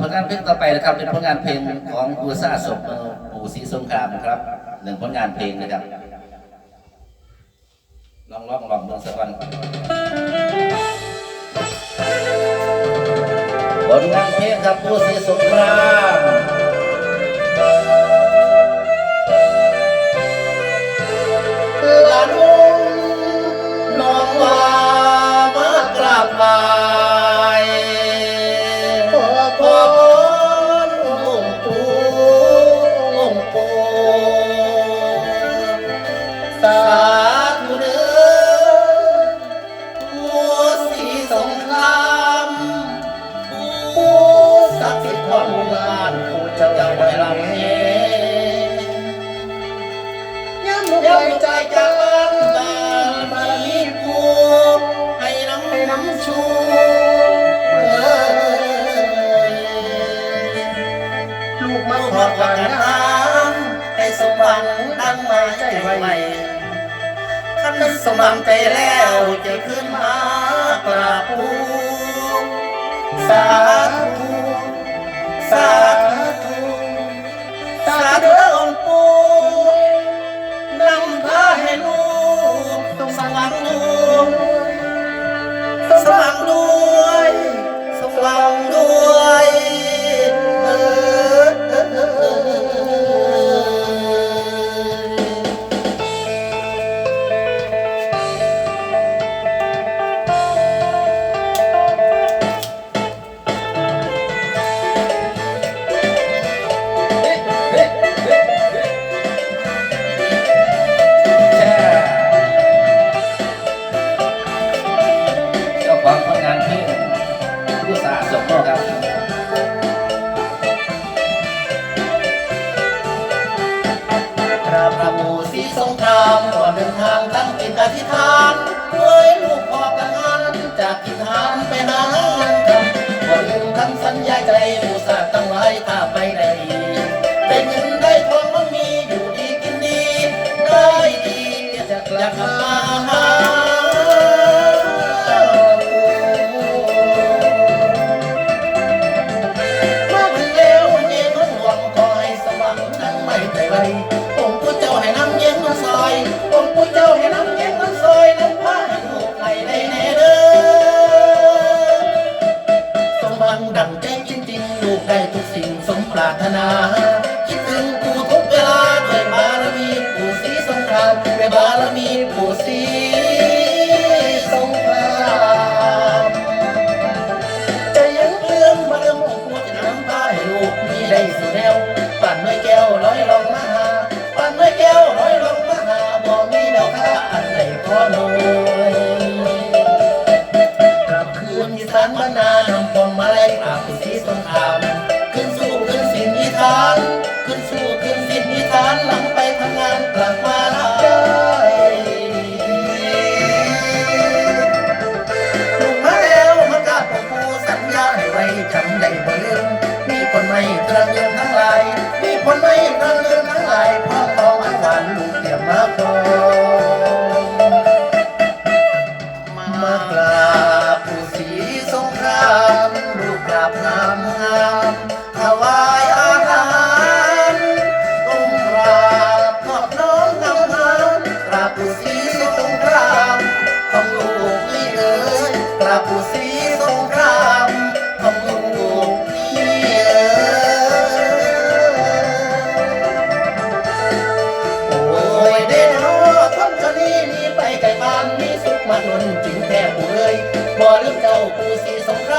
ผลงานเพลงต่อไปนะครับเป็นผลงานเพลงของอุซ่าศพปู่ศรีสงครามครับหนึ่งผลงานเพลงนะครับลองร้องลองเมืองสักวันผลงานเพลงครับปู่ศรีสงครามาธุเด้อผู้ศรีสงครามผู้ศักดิ์สิทธิ์ของหมู่บ้านผู้เจ้าไว้ลำเย็นย้ำลูกยัใจงใจจากบ้านบานบารมีผู้ให้น้ำให้น้ำชูเอ่ยลูกมาลูกขอมาบขอกันนนะทางให้สมหวังดังมาใจไว้ขันส มหวังใจแล้วจะขึ้นมากราบผู้สาธุสาธุ ธิษฐานด้วยลูกพอกันงานจะกกินทานไป ลูกได้ทุกสิ่งสมปรารถนา คิดถึงปู่ทุกเวลาด้วยบารมีปู่ศรีสงครามด้วยบารมีปู่ นานำพวงมาลัยกราบสีสงครามขึ้นสู้ขึ้นสินอีสาน ขึ้นสู้ขึ้นสินอีสานหลังไปทำงานกลับมาได้ลูกมาแล้วมากราบของผู้สัญญาให้ไว้จำได้บ่ลืมมีคนไม่กระเดือนทั้งหลายมีคนไม่กระเดือนทั้งหลายพ่อทองอันหวานลูกเตรียมมาพอมากราบผู้ศรีสงครามลูกกราบงามงามถวา บ้านมีสุขมานุนจึงแท้ผู้เลยบ่ลืมเจ้าผู้สีสงคร